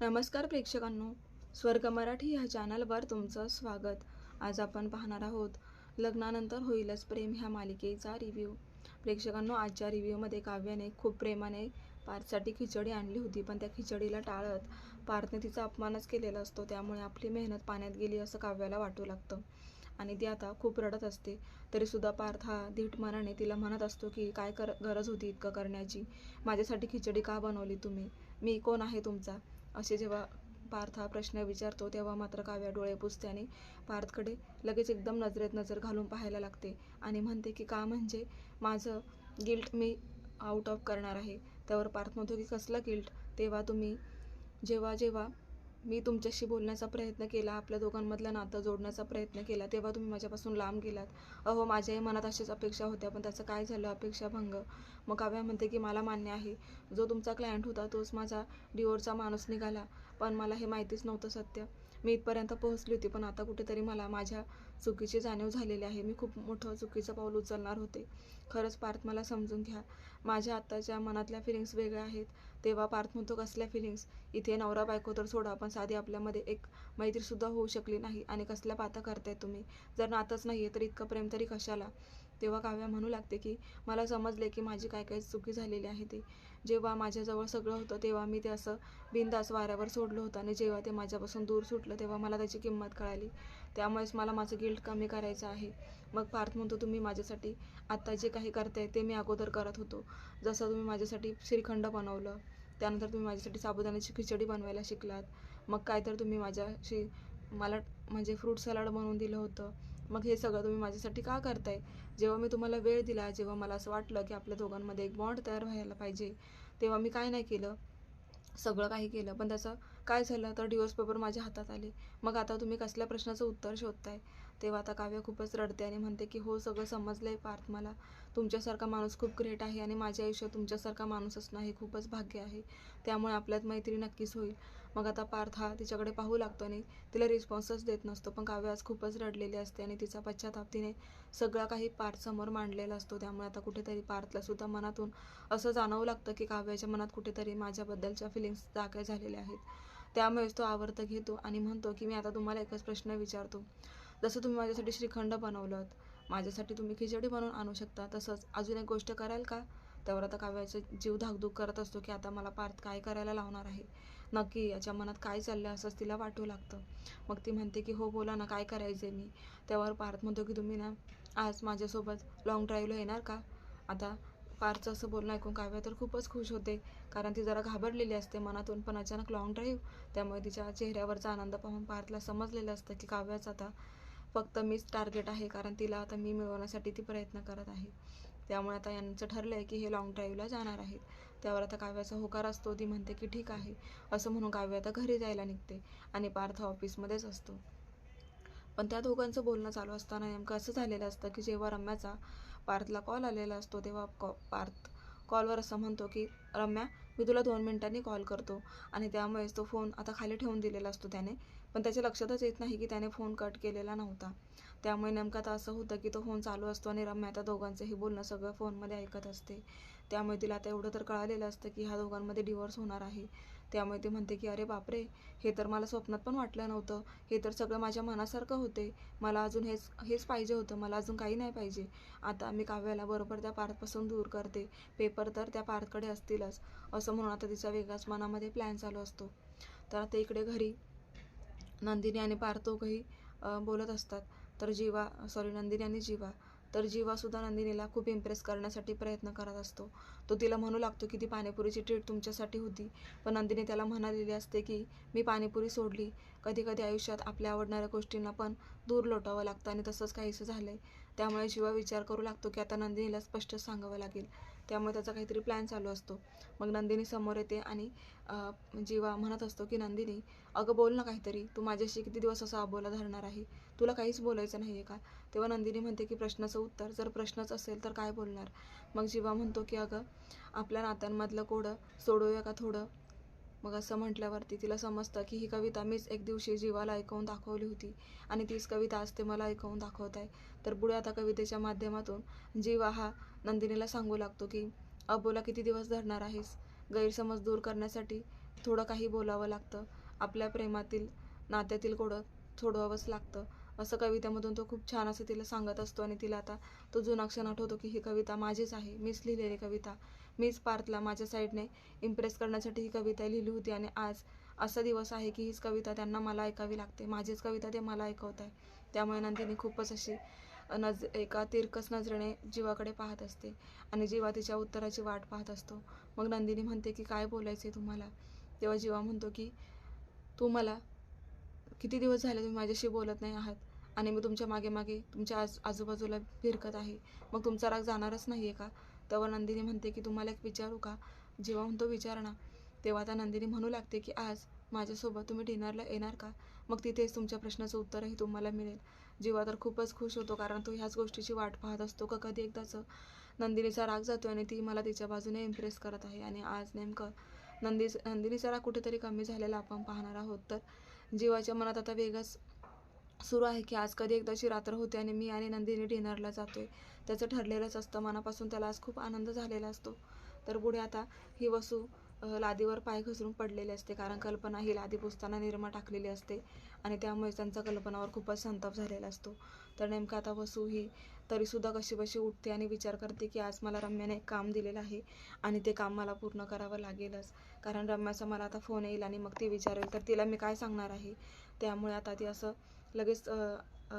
नमस्कार प्रेक्षकांनो. स्वर्ग मराठी ह्या चॅनलवर तुमचं स्वागत. आज आपण पाहणार आहोत लग्नानंतर होईलच प्रेम ह्या मालिकेचा रिव्ह्यू प्रेक्षकांनो आजच्या रिव्ह्यूमध्ये काव्याने खूप प्रेमाने पार्थसाठी खिचडी आणली होती पण त्या खिचडीला टाळत पार्थने तिचा अपमानच केलेला असतो. त्यामुळे आपली मेहनत पाण्यात गेली असं काव्याला वाटू लागतं. आणि ती आता खूप रडत असते. तरीसुद्धा पार्थ हा धीट मनाने तिला म्हणत असतो की काय कर गरज होती इतकं करण्याची? माझ्यासाठी खिचडी का बनवली तुम्ही? मी कोण आहे तुमचा? असे जेव्हा पार्थ हा प्रश्न विचारतो तेव्हा मात्र काव्या डोळे पुसते आणि पार्थकडे लगेच एकदम नजरेत नजर घालून पाहायला लागते आणि म्हणते की का म्हणजे? माझं गिल्ट मी आउट ऑफ करणार आहे. त्यावर पार्थ म्हणतो की कसलं गिल्ट तेव्हा तुम्ही जेव्हा जेव्हा मी तुमच्याशी बोलण्याचा प्रयत्न केला आपल्या दोघांमधलं नातं जोडण्याचा प्रयत्न केला तेव्हा तुम्ही माझ्यापासून लांब गेलात. अहो माझ्याही मनात अशीच अपेक्षा होत्या पण त्याचं काय झालं? अपेक्षाभंग मग काव्या म्हणते की मला मान्य आहे. जो तुमचा क्लायंट होता तोच माझा डिओरचा माणूस निघाला. पण मला हे माहितीच नव्हतं सत्य. मी इथपर्यंत पोहोचली होती पण आता कुठेतरी मला माझ्या चुकीची जाणीव झालेली आहे. मी खूप मोठं चुकीचं पाऊल उचलणार होते. खरंच पार्थ मला समजून घ्या. माझ्या आत्ताच्या मनातल्या फिलिंग्स वेगळ्या आहेत. तेव्हा पार्थ म्हणतो कसल्या फिलिंग्स इथे नवरा बायको तर सोडा पण साधी आपल्यामध्ये एक मैत्रीसुद्धा होऊ शकली नाही. आणि कसल्या पाता करताय तुम्ही? जर नातंच नाही आहे तर इतकं प्रेम तरी कशाला? तेव्हा काव्या म्हणू लागते की मला समजले की माझी काय काय चुकी झालेली आहे ती. जेव्हा माझ्याजवळ सगळं होतं तेव्हा मी ते असं बिनदास वाऱ्यावर सोडलं होतं. आणि जेव्हा ते माझ्यापासून दूर सुटलं तेव्हा मला त्याची किंमत कळाली. त्यामुळेच मला माझं गिल्ट कमी करायचं आहे. मग पार्थ म्हणतो तुम्ही माझ्यासाठी आत्ता जे काही करताय ते मी अगोदर करत होतो. जसं तुम्ही माझ्यासाठी श्रीखंड बनवलं त्यानंतर तुम्ही माझ्यासाठी साबुदाण्याची खिचडी बनवायला शिकलात. मग काय तर तुम्ही माझ्याशी मला म्हणजे फ्रूट सलाड बनवून दिलं होतं. मग हे सगळं तुम्ही माझ्यासाठी का करताय? जेव्हा मी तुम्हाला वेळ दिला जेव्हा मला असं वाटलं की आपल्या दोघांमध्ये एक बॉन्ड तयार व्हायला पाहिजे तेव्हा मी काय नाही केलं. सगळं काही केलं. पण त्याचं काय झालं तर डिवोर्स पेपर माझ्या हातात आले. मग आता तुम्ही कसल्या प्रश्नाचं उत्तर शोधताय? तेव्हा आता काव्य खूपच रडते आणि म्हणते की हो सगळं समजलं आहे पार्थ मला. तुमच्यासारखा माणूस खूप ग्रेट आहे आणि माझ्या आयुष्यात तुमच्यासारखा माणूस असणं हे खूपच भाग्य आहे. त्यामुळे आपल्यात मैत्री नक्कीच होईल. मग आता पार्थ हा तिच्याकडे पाहू लागतो आणि तिला रिस्पॉन्सच देत नसतो. पण काव्य आज खूपच रडलेली असते आणि तिचा पश्चाताप तिने सगळा काही पार्थसमोर मांडलेला असतो. त्यामुळे आता कुठेतरी पार्थला सुद्धा मनातून असं जाणवू लागतं की काव्याच्या मनात कुठेतरी माझ्याबद्दलच्या फिलिंग्स जाग्या झालेल्या आहेत. त्यामुळेच तो आवर्त घेतो आणि म्हणतो की मी आता तुम्हाला एकच प्रश्न विचारतो. जसं तुम्ही माझ्यासाठी श्रीखंड बनवलं माझ्यासाठी तुम्ही खिचडी बनवून आणू शकता तसंच अजून एक गोष्ट कराल का? त्यावर आता काव्याचा जीव धाकधूक करत असतो की आता मला पार्थ काय करायला लावणार आहे? नक्की याच्या मनात काय चाललं असंच तिला वाटू लागतं. मग ती म्हणते की हो बोला ना काय करायचं मी? त्यावर पार्थ म्हणतो की तुम्ही ना आज माझ्यासोबत लाँग ड्राईव्हला येणार का? आता कारचं असं बोलणं ऐकून काव्या तर खूपच खुश होते. कारण ती जरा घाबरलेली असते. मनातून पण अचानक लॉंग ड्राईव्ह त्यामुळे तिच्या चेहऱ्यावरचा आनंद पाहून पार्थला समजलेलं असतं की काव्याचं आता फक्त मीच टार्गेट आहे. कारण तिला आता मी मिळवण्यासाठी ती प्रयत्न करत आहे. त्यामुळे आता यांचं ठरलं आहे की हे लाँग ड्राईव्हला जाणार आहेत. त्यावर आता काव्याचा होकार असतो. ती म्हणते की ठीक आहे. असं म्हणून काव्य आता घरी जायला निघते आणि पार्थ ऑफिसमध्येच असतो. पण त्या दोघांचं बोलणं चालू असताना नेमकं असं झालेलं असतं की जेव्हा रम्याचा पार्थला कॉल आलेला असतो तेव्हा कॉ पार्थ कॉलवर असं म्हणतो की रम्या मी तुला दोन मिनिटांनी कॉल करतो. आणि त्यामुळेच तो फोन आता खाली ठेवून दिलेला असतो त्याने. पण त्याच्या लक्षातच येत नाही की त्याने फोन कट केलेला नव्हता. त्यामुळे नेमकं आता असं होतं की तो फोन चालू असतो आणि रम्या आता दोघांचंही बोलणं सगळं फोनमध्ये ऐकत असते. त्यामुळे तिला आता एवढं तर कळालेलं असतं की ह्या दोघांमध्ये डिवोर्स होणार आहे. त्यामुळे ती म्हणते की अरे बापरे हे तर मला स्वप्नात पण वाटलं नव्हतं. हे तर सगळं माझ्या मनासारखं होते. मला अजून हेच हेच पाहिजे होतं. मला अजून काही नाही पाहिजे. आता मी काव्याला बरोबर त्या पार्थपासून दूर करते. पेपर तर त्या पार्थकडे असतीलच. असं म्हणून आता तिचा वेगळाच मनामध्ये प्लॅन चालू असतो. तर आता इकडे घरी नंदिनी आणि पार्थ दोघंही बोलत असतात. तर जीवा सॉरी नंदिनी आणि जीवा. तर जीवासुद्धा नंदिनीला खूप इम्प्रेस करण्यासाठी प्रयत्न करत असतो. तो तिला म्हणू लागतो की ती पाणीपुरीची ट्रीट तुमच्यासाठी होती. पण नंदिनी त्याला म्हणालेली असते की मी पाणीपुरी सोडली. कधी कधी आयुष्यात आपल्या आवडणाऱ्या गोष्टींना पण दूर लोटावं लागतं आणि तसंच काहीसं झालं आहे त्यामुळे जीवा विचार करू लागतो की आता नंदिनीला स्पष्ट सांगावं लागेल. त्यामुळे त्याचा काहीतरी प्लॅन चालू असतो. मग नंदिनी समोर येते आणि जीवा म्हणत असतो की नंदिनी अगं बोल ना काहीतरी. तू माझ्याशी किती दिवस असा अबोला धरणार आहे? तुला काहीच बोलायचं नाही आहे का? तेव्हा नंदिनी म्हणते की प्रश्नाचं उत्तर. जर प्रश्नच असेल तर काय बोलणार? मग जीवा म्हणतो की अगं आपल्या नात्यांमधलं कोडं सोडूया का थोडं? मग असं म्हटल्यावरती तिला समजतं की ही कविता मीच एक दिवशी जीवाला ऐकवून दाखवली होती आणि तीच कविता आज ते मला ऐकवून दाखवत आहे तर पुढे आता कवितेच्या माध्यमातून जीवा हा नंदिनीला सांगू लागतो की अबोला किती दिवस धरणार आहेस? गैरसमज दूर करण्यासाठी थोडं काही बोलावं लागतं. आपल्या प्रेमातील नात्यातील गोडं सोडवावंच लागतं. असं कवितेमधून तो खूप छान असं तिला सांगत असतो आणि तिला आता तो जुना क्षण आठवतो की ही कविता माझीच आहे. मीच लिहिलेली कविता. मीच पार्थला माझ्या साईडने इम्प्रेस करण्यासाठी ही कविता लिहिली होती आणि आज असा दिवस आहे की हीच कविता त्यांना मला ऐकावी लागते. माझीच कविता ते मला ऐकवत आहे त्यामुळे नंदिनी खूपच अशी नज एका तिरकस नजरेने जीवाकडे पाहत असते आणि जीवा तिच्या उत्तराची वाट पाहत असतो. मग नंदिनी म्हणते की काय बोलायचे तुम्हाला? तेव्हा जीवा म्हणतो की तू मला किती दिवस झाले तुम्ही माझ्याशी बोलत नाही आहात आणि मी तुमच्या मागे मागे तुमच्या आज आजूबाजूला फिरकत आहे. मग तुमचा राग जाणारच नाही आहे का? तेव्हा नंदिनी म्हणते की तुम्हाला एक विचारू का? जेव्हा म्हणतो विचार ना. तेव्हा आता नंदिनी म्हणू लागते की आज माझ्यासोबत तुम्ही डिनरला येणार का? मग तिथेच तुमच्या प्रश्नाचं उत्तरही तुम्हाला मिळेल. जीवा तर खूपच खुश होतो कारण तो ह्याच गोष्टीची वाट पाहत असतो का कधी एकदाच नंदिनीचा राग जातो आणि ती मला तिच्या बाजूने इम्प्रेस करत आहे. आणि आज नेमकं नंदी नंदिनीचा राग कुठेतरी कमी झालेला आपण पाहणार आहोत. तर जीवाच्या मनात आता वेगच सुरू आहे की आज कधी एकदाची रात्र होते आणि मी आणि नंदिनी डिनरला जातोय. त्याचं ठरलेलंच असतं. मनापासून त्याला आज खूप आनंद झालेला असतो. तर पुढे आता ही वसू लादीवर पाय घसरून पडलेली असते कारण कल्पना ही लादी पुसताना निर्मा टाकलेली असते. आणि त्यामुळे त्यांचा कल्पनावर खूपच संताप झालेला असतो. तर नेमकं आता वसू ही तरीसुद्धा कशी बशी उठते आणि विचार करते की आज मला रम्याने एक काम दिलेलं आहे आणि ते काम मला पूर्ण करावं लागेलच. कारण रम्याचा मला आता फोन येईल आणि मग ती विचारेल तर तिला मी काय सांगणार आहे? त्यामुळे आता ती असं लगेच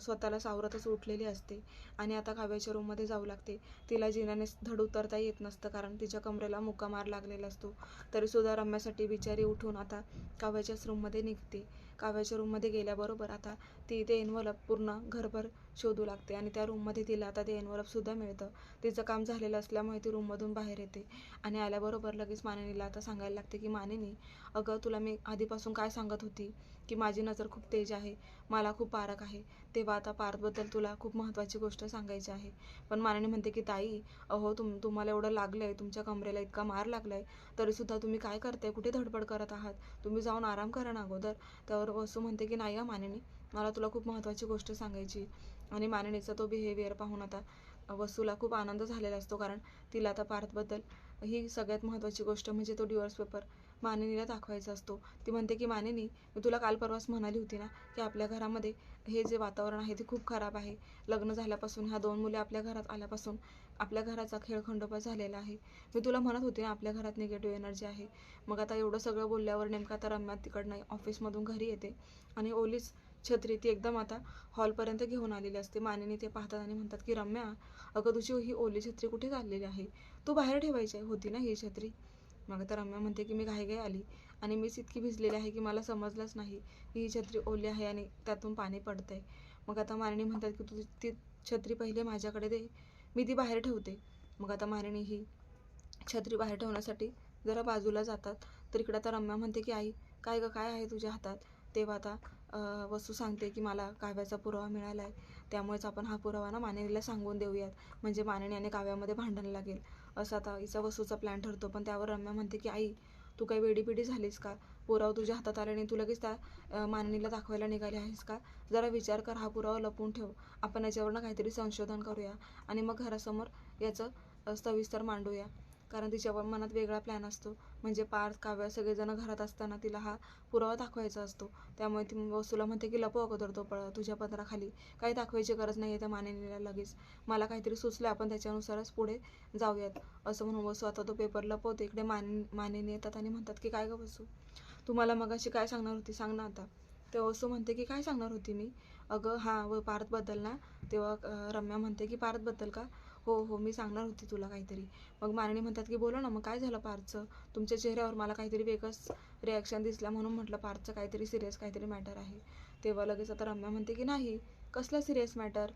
स्वतःला सावरतच उठलेली असते आणि आता काव्याच्या रूममध्ये जाऊ लागते. तिला जिनाने धड उतरता येत नसतं कारण तिच्या कमरेला मुक्का मार लागलेला असतो. तरीसुद्धा रम्यासाठी बिचारी उठून आता काव्याच्याच रूममध्ये निघते. काव्याच्या रूममध्ये गेल्याबरोबर आता ती ते एनवलप पूर्ण घरभर शोधू लागते आणि त्या रूममध्ये तिला आता ते एनवलपसुद्धा मिळतं. तिचं काम झालेलं असल्यामुळे ती रूममधून बाहेर येते आणि आल्याबरोबर लगेच मानिनीला आता सांगायला लागते की मानिनी अगं तुला मी आधीपासून काय सांगत होती की माझी नजर खूप तेज आहे मला खूप पारक आहे. तेव्हा आता पारखबद्दल तुला खूप महत्त्वाची गोष्ट सांगायची आहे. पण मानिनी म्हणते की ताई अहो तुम तुम्हाला एवढं लागलं आहे तुमच्या कमरेला इतका मार लागला आहे तरीसुद्धा तुम्ही काय करताय? कुठे धडपड करत आहात? तुम्ही जाऊन आराम करा ना अगोदर. त्यावर वसू म्हणते की नाही हा मानिनी मला तुला खूप महत्त्वाची गोष्ट सांगायची आणि मानिनीचा तो बिहेवियर पाहून आता वसूला खूप आनंद झालेला असतो. कारण तिला आता पार्थबद्दल ही सगळ्यात महत्त्वाची गोष्ट म्हणजे तो डिवोर्स पेपर मानिनीला दाखवायचा असतो. ती म्हणते की मानिनी मी तुला काल परवाच म्हणाली होती ना की आपल्या घरामध्ये हे जे वातावरण आहे ते खूप खराब आहे. लग्न झाल्यापासून ह्या दोन मुले आपल्या घरात आल्यापासून आपल्या घराचा खेळ खंडोबा झालेला आहे. मी तुला म्हणत होती ना आपल्या घरात निगेटिव्ह एनर्जी आहे. मग आता एवढं सगळं बोलल्यावर नेमका आता रम्या तिकडनं ऑफिसमधून घरी येते. आणि ओलीच छत्री ती एकदम आता हॉलपर्यंत घेऊन आलेली असते. मानिनी ते पाहतात आणि म्हणतात की रम्या अगं तुझी ही ओली छत्री कुठे चाललेली आहे? तू बाहेर ठेवायची आहे होती ना ही छत्री? मग आता रम्या म्हणते की मी घाईघाई आली आणि मीच इतकी भिजलेली आहे की मला समजलंच नाही की ही छत्री ओली आहे आणि त्यातून पाणी पडतंय. मग आता मारिणी म्हणतात की तुझी ती छत्री पहिले माझ्याकडे दे मी ती बाहेर ठेवते. मग आता मारिणी ही छत्री बाहेर ठेवण्यासाठी जरा बाजूला जातात. तर इकडं आता रम्या म्हणते की आई काय गं काय आहे तुझ्या हातात? तेव्हा आता वस्तू सांगते की मला काव्याचा पुरावा मिळाला आहे. त्यामुळेच आपण हा पुरावा ना मानिनीला सांगून देऊयात. म्हणजे मानिनी आणि काव्यामध्ये भांडण लागेल. असं आता हिचा वसूचा प्लॅन ठरतो. पण त्यावर रम्या म्हणते की आई तू काही वेडीपिडी झालीस का? पुरावा तुझ्या हातात आला आणि तू लगेच त्या माननीला दाखवायला निघाली आहेस का? जरा विचार कर. हा पुरावा लपवून ठेव. आपण याच्यावरनं काहीतरी संशोधन करूया आणि मग घरासमोर याचं सविस्तर मांडूया. कारण तिच्या मनात वेगळा प्लॅन असतो. म्हणजे पार्थ काव्य सगळेजण घरात असताना तिला हा पुरावा दाखवायचा असतो. त्यामुळे ती वसूला म्हणते की लपव अगोदर तो पळ तुझ्या पत्राखाली काही दाखवायची गरज नाही आहे त्या मानेनीला लगेच. मला काहीतरी सुचलं आपण त्याच्यानुसारच पुढे जाऊयात. असं म्हणून वसू आता तो पेपर लपवतो. इकडे मान मानेने येतात आणि म्हणतात की काय गं वसू तू मला मगाशी काय सांगणार होती सांग ना आता. तेव्हा वसू म्हणते की काय सांगणार होती मी? अगं हां व पार्थबद्दल ना? तेव्हा रम्या म्हणते की पार्थबद्दल का? हो हो मी सांगणार होती तुला काहीतरी. मग माननी म्हणतात की बोला ना मग काय झालं पारचं तुमच्या चेहऱ्यावर मला काहीतरी वेगळंच रिॲक्शन दिसलं म्हणून म्हटलं पारचं काहीतरी सिरियस काहीतरी मॅटर आहे. तेव्हा लगेच आता रम्या म्हणते की नाही कसलं सिरियस मॅटर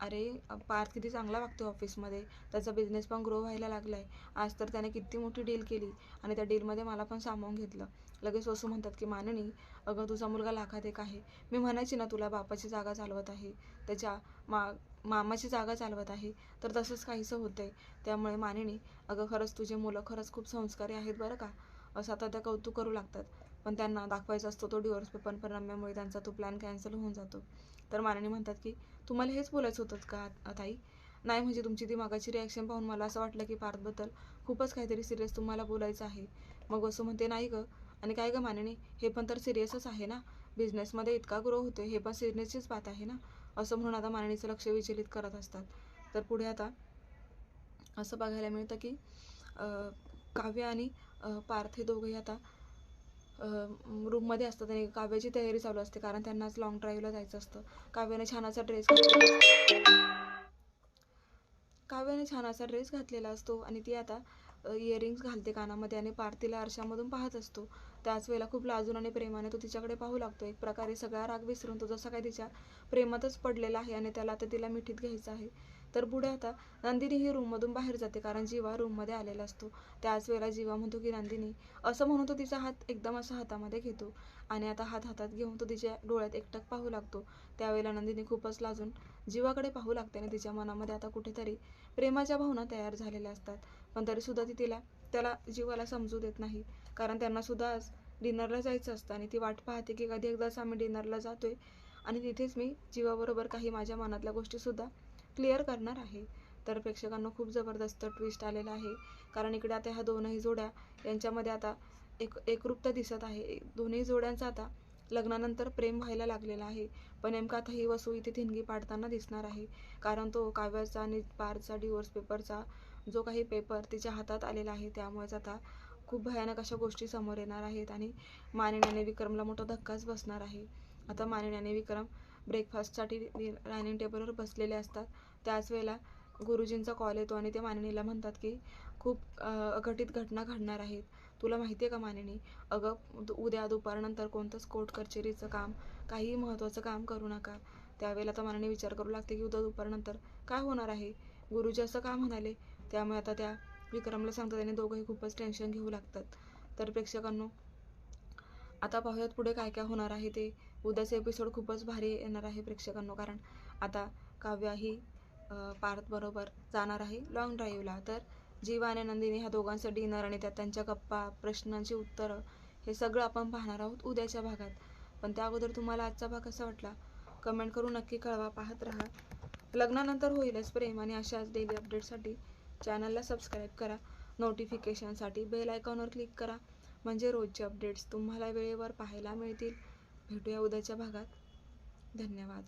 अरे पार्थ किती चांगला वागतो ऑफिसमध्ये त्याचा बिझनेस पण ग्रो व्हायला लागला आहे आज तर त्याने किती मोठी डील केली आणि त्या डीलमध्ये मला पण सामावून घेतलं. लगेच वसू म्हणतात की माननी अगं तुझा मुलगा लाखात एक आहे. मी म्हणायची ना तुला बापाची जागा चालवत आहे. त्याच्या मा मामाची जागा चालवत आहे तर तसंच काहीसं होतंय. त्यामुळे मानिनी अगं खरंच तुझे मुलं खरंच खूप संस्कारी आहेत बरं का? असं आता त्या कौतुक करू लागतात. पण त्यांना दाखवायचा असतो तो डिवोर्स पेपर परिणाम्यामुळे रम्यामुळे त्यांचा तो प्लॅन कॅन्सल होऊन जातो. तर मानिनी म्हणतात की तुम्हाला हेच बोलायचं होतं का ताई? नाही म्हणजे तुमची ती मागाची रिॲक्शन पाहून मला असं वाटलं की पार्थबद्दल खूपच काहीतरी सिरियस तुम्हाला बोलायचं आहे. मग असं म्हणते नाही गं. आणि काय गं मानिनी? हे पण तर सिरियसच आहे ना? बिझनेसमध्ये इतका ग्रो होतो हे पण सिरियसचीच बात आहे ना? असं म्हणून आता मारणीचं लक्ष विचलित करत असतात. तर पुढे आता असं बघायला मिळतं की काव्य आणि पार्थ हे दोघंही आता रूममध्ये असतात आणि काव्याची तयारी चालू असते कारण त्यांना आज लॉंग ड्राईव्हला जायचं असतं. काव्याने छान असा ड्रेस काव्याने छान असा ड्रेस घातलेला असतो आणि ती आता इयरिंग्स घालते कानामध्ये आणि पार्थिला आरशामधून पाहत असतो. त्याच वेळेला खूप लाजून आणि प्रेमाने तो तिच्याकडे पाहू लागतो. एक प्रकारे सगळा राग विसरून तो जसा काय तिच्या प्रेमातच पडलेला आहे आणि त्याला आता तिला मिठीत घ्यायचं आहे. तर पुढे आता नंदिनी ही रूममधून बाहेर जाते कारण जीवा रूममध्ये आलेला असतो. त्याच वेळेला जीवा म्हणतो की नंदिनी असं म्हणून तो तिचा हात एकदम असा हातामध्ये घेतो आणि आता हात हातात घेऊन तो तिच्या डोळ्यात एकटक पाहू लागतो. त्यावेळेला नंदिनी खूपच लाजून जीवाकडे पाहू लागते आणि तिच्या मनामध्ये आता कुठेतरी प्रेमाच्या भावना तयार झालेल्या असतात. पण तरीसुद्धा ती तिला त्याला जीवाला समजू देत नाही. कारण त्यांना सुद्धा आज डिनरला जायचं असतं आणि ती वाट पाहते की कधी एकदाच आम्ही डिनरला जातोय आणि तिथेच मी जीवाबरोबर काही माझ्या मनातल्या गोष्टीसुद्धा क्लिअर करणार आहे. तर प्रेक्षकांना खूप जबरदस्त ट्विस्ट आलेला आहे. कारण इकडे आता ह्या दोनही जोड्या यांच्यामध्ये आता एक एकरूपता दिसत आहे. दोन्ही जोड्यांचं आता लग्नानंतर प्रेम व्हायला लागलेलं आहे. पण नेमका आता ही वसू इथे थिणगी पाडताना दिसणार आहे. कारण तो काव्याचा आणि पारचा डिवोर्स पेपरचा जो काही पेपर तिच्या हातात आलेला आहे त्यामुळेच आता खूप भयानक अशा गोष्टी समोर येणार आहेत आणि मानिनीने विक्रमला मोठा धक्काच बसणार आहे. आता मानिन्याने विक्रम ब्रेकफास्टसाठी डायनिंग टेबलवर बसलेले असतात. त्याच वेळेला गुरुजींचा कॉल येतो आणि ते मानिनीला म्हणतात की खूप अघटित घटना घडणार आहेत. तुला माहिती आहे का मानिनी? अगं दु- उद्या दुपारनंतर कोणतंच कोर्ट कचेरीचं काम काहीही महत्त्वाचं काम करू नका. त्यावेळेला तर मानिनी विचार करू लागते की उद्या दुपारनंतर काय होणार आहे? गुरुजी असं का म्हणाले? त्यामुळे आता त्या विक्रमला सांगतात आणि दोघंही खूपच टेन्शन घेऊ लागतात. तर प्रेक्षकांनो आता पाहूयात पुढे काय काय होणार आहे ते. उद्याचे एपिसोड खूपच भारी येणार आहे प्रेक्षकांनो कारण आता काव्या ही जाणार आहे लॉंग ड्राईव्हला तर जीवा आणि नंदिनी ह्या दोघांचं डिनर आणि त्यात त्यांच्या गप्पा प्रश्नांची उत्तरं हे सगळं आपण पाहणार आहोत उद्याच्या भागात. पण त्या अगोदर तुम्हाला आजचा भाग कसा वाटला? कमेंट करून नक्की कळवा पाहत राहा. लग्नानंतर होईलच प्रेम आणि अशाच डेली अपडेटसाठी चॅनलला सबस्क्राईब करा. नोटिफिकेशनसाठी बेल आयकॉनवर क्लिक करा. म्हणजे रोजचे अपडेट्स तुम्हाला वेळेवर पाहायला मिळतील. भेटूया उद्याच्या भागात. धन्यवाद.